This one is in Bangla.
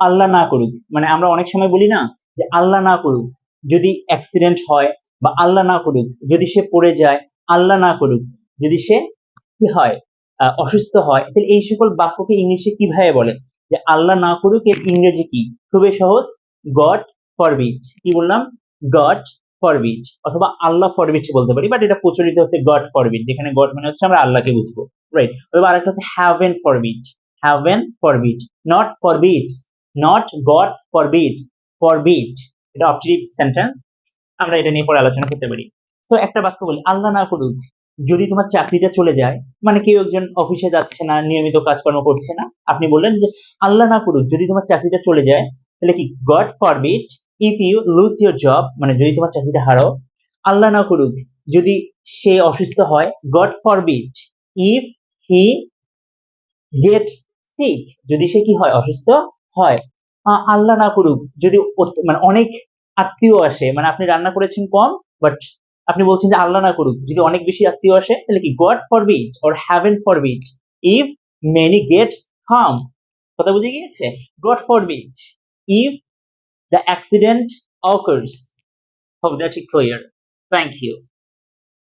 আল্লাহ না করুক। মানে আমরা অনেক সময় বলি না যে আল্লাহ না করুক। যদি অ্যাক্সিডেন্ট হয় বা আল্লাহ না করুক, যদি সে পড়ে যায়, আল্লাহ না করুক, যদি সে কি হয় অসুস্থ হয়, তাহলে এই সকল বাক্যকে ইংলিশে কীভাবে বলে? যে আল্লাহ না করুক এর ইংরেজি কি? খুবই সহজ। গড ফরবিট কি বললাম? গড ফরবিট অথবা আল্লাহ ফরবিট বলতে পারি বাট এটা প্রচলিত হচ্ছে গড ফরবিট যেখানে গড মানে হচ্ছে আমরা আল্লাহকে বুঝব রাইট অথবা আরেকটা হচ্ছে heaven forbid heaven forbid not forbid not God forbid forbid এটা অপটিভ সেন্টেন্স আমরা এটা নিয়ে পরে আলোচনা করতে পারি। তো একটা বাক্য বলি, আল্লাহ না করুক, যদি তোমার চাকরিটা চলে যায় মানে কেউ একজন অফিসে যাচ্ছে না, নিয়মিত কাজকর্ম করছে না, আপনি বললেন যে, আল্লাহ না করুক, যদি তোমার চাকরিটা চলে যায়, তাহলে কি God forbid if you lose your job মানে যদি তোমার চাকরিটা হারাও, আল্লাহ না করুক, যদি সে অসুস্থ হয় God forbid if he get sick যদি সে কি হয়, অসুস্থ হয় আল্লাহ না করুক, যদি মানে অনেক আত্মীয় আসে মানে আপনি রান্না করেছেন কম বাট আপনি বলছেন যে আল্লাহ না করুক, যদি অনেক বেশি আত্মীয় আসে, তাহলে কি God forbid or heaven forbid if many gets harm কথা বুঝে গিয়েছে? God forbid if the accident occurs hope that is clear thank you